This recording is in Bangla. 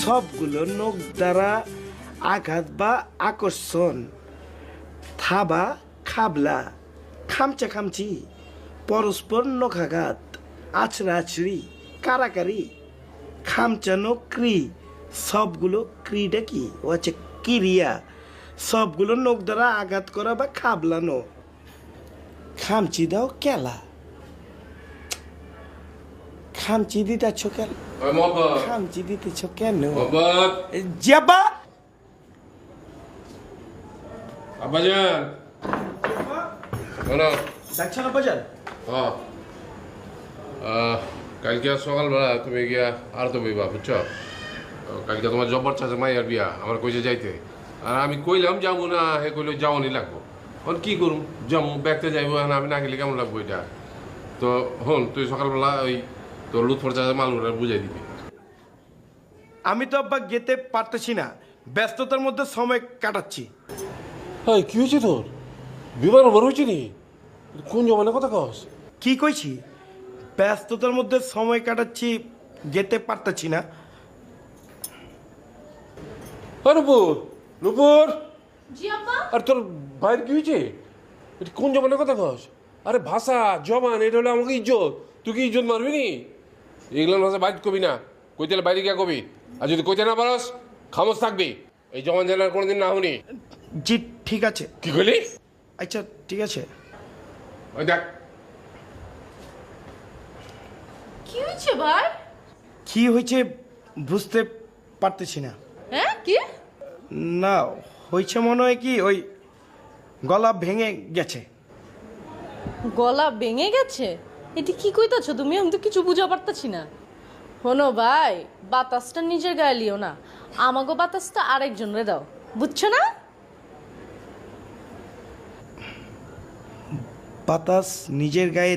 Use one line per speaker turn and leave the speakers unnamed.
সবগুলো নখ দ্বারা আঘাত বা আকর্ষণ। থাবা, খাবলা, খামচা খামচি, পরস্পর নখাঘাত, আছড়া আছড়ি কারাকারি খামচানো ক্রি সবগুলো ক্রিটা কি? ও আছে ক্রিয়া সবগুলো নখ দ্বারা আঘাত করা বা খাবলানো। খামচি দাও কেলা খামচি দিতেছ কেন খামচি দিতেছ কেন যাবা
আব্বাজান। শোনো
ডাকছো না বাজার
হ্যাঁ কালকে সকালবেলা তুমি গিয়া আর তো বইবা বুঝছ? কালকে তোমার জব্বর চাচা মাইয়ার বিয়া আমার কইছে যাইতে। আর আমি কইলাম যাব না? হে কইলো যাওয়ানি লাগবো। এখন কি করুম? যাব ব্যাগতে যাইবো এখন আমি না গেলে কেমন লাগবো এটা? তো হন তুই সকালবেলা ওই তোর লুৎফর চাচা মালুরা বুঝাই দিবি।
আমি তো আব্বা যেতে পারতেছি না ব্যস্ততার মধ্যে সময় কাটাচ্ছি।
হ্যাঁ কি হয়েছে তোর? বিমান ওভার হয়েছে নি? কোন জমানের কথা কস?
কি কইছি? ব্যস্ততার মধ্যে সময় কাটাচ্ছি যেতে পারতেছি না।
হ্যাঁ নুপুর নুপুর! আর তোর বাইরে কি হয়েছে? এটা কোন জমানের কথা কস? আরে ভাষা জমান এটা হলো আমাকে ইজ্জত। তুই কি ইজ্জত মারবি নি? এগুলো ভাষা বাইর কবি না। কইতে বাইরে গিয়া কবি। আর যদি কইতে না পারস খামোশ থাকবি। এই জমান জেলার কোনোদিন না শুনি
জি ঠিক আছে।
কি কইলি?
আচ্ছা ঠিক আছে।
ওই দেখ।
কি হয়েছে ভাই?
কি হয়েছে বুঝতে পারতেছি না।
হ্যাঁ কি?
না হয়েছে মনে হয় কি ওই গলা ভেঙে গেছে।
গলা ভেঙে গেছে? এটি কি কইতাছো তুমি? আমি তো কিছু বুঝা পারতাছি না। হনো ভাই, বাতাসটা নিজের গায়ে লিও না। আমাগো বাতাসটা আরেকজন রে দাও। বুঝছ না?
বাতাস নিজের গায়ে